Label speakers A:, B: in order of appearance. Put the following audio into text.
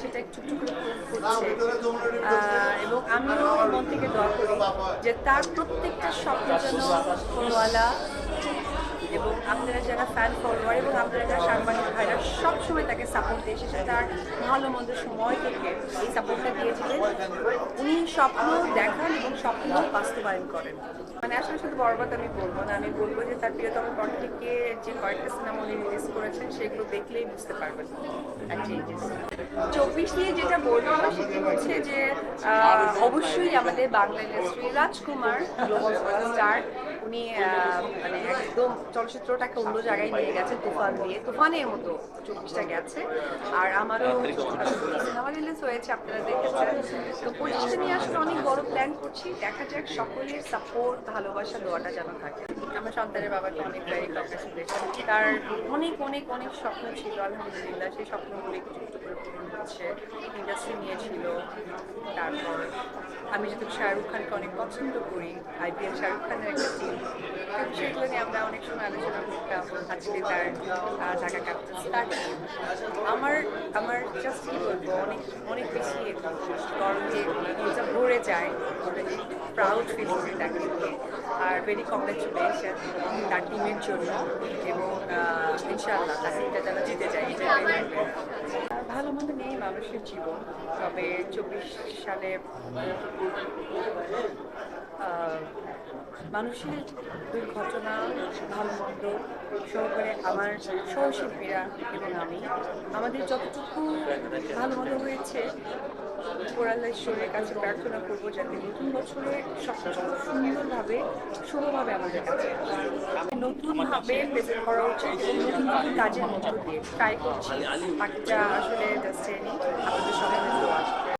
A: সেটা একটু একটু এবং আমিও মন থেকে দোয়া করি যে তার প্রত্যেকটা স্বপ্ন যেন ফোনওয়ালা এবং আপনারা যারা ফ্যান ফলোয়ার এবং আপনারা যারা সাংবাদিক ভাইরা সবসময় তাকে সাপোর্ট দিয়ে এসেছে তার ভালো মন্দ সময় থেকে এই সাপোর্টটা দিয়েছিলেন। উনি স্বপ্ন দেখান এবং স্বপ্ন বাস্তবায়ন করেন। মানে আসলে শুধু বরবাদ আমি বলব না, আমি বলব যে তার প্রিয়তম পর থেকে যে কয়েকটা সিনেমা উনি রিলিজ করেছেন, সেগুলো দেখলেই বুঝতে পারবেন। চব্বিশ নিয়ে যেটা বলব, সেটি হচ্ছে যে অবশ্যই আমাদের বাংলা ইন্ডাস্ট্রি রাজকুমার স্টার উনি মানে একদম চলচ্চিত্রটাকে অন্য জায়গায় নিয়ে গেছে তুফান দিয়ে। তুফানের মতো চব্বিশটা গেছে। আর আমারও সিনেমা রিলিজ হয়েছে আপনারা দেখেছেন। তো পঁচিশটা নিয়ে আসলে অনেক বড় প্ল্যান করছি। দেখা যাক সকলের সাপোর্ট ভালোবাসা দোয়াটা যেন থাকে। আমার সন্তানের বাবাকে অনেক কংগ্রেচুলেশন তার অনেক অনেক অনেক স্বপ্ন ছিল আলহামদুলিল্লাহ। সেই স্বপ্নগুলো একটু একটু করে পূরণ হচ্ছে। ইন্ডাস্ট্রি নিয়েছিল। তারপর আমি যেহেতু শাহরুখ খানকে অনেক পছন্দ করি, আইপিএল শাহরুখ খানের একটা টিম সেগুলো নিয়ে আমরা অনেক সময় আলোচনা করতাম আজকে তার ঢাকা ক্যাপিটালস আমার আমার জাস্ট কি বলব, অনেক অনেক বেশি গর্বে এটা ভরে যায় প্রাউড ফিল করি তাকে আর ভেরি কংগ্রেচুলেশন তার টিমের জন্য এবং ইনশাআল্লাহ তাকে এটা যেন জিতে ভালো মন্দ নেই, মানুষের জীবন। তবে চব্বিশ সালে মানুষের দুর্ঘটনা, ভালো মন্দ সহকারে আমার সহশিল্পীরা এবং আমি, আমাদের যতটুকু ভালো মন্দ হয়েছে উপরাল্লা ঈশ্বরের কাছে প্রার্থনা করব যাতে নতুন বছরে সবকিছু সুন্দরভাবে শুভভাবে আমাদের কাছে নতুনভাবে প্রেজেন্ট করা উচিত নতুন নতুন কাজের মধ্য দিয়ে ট্রাই করছি। বাকিটা আসলে আপনাদের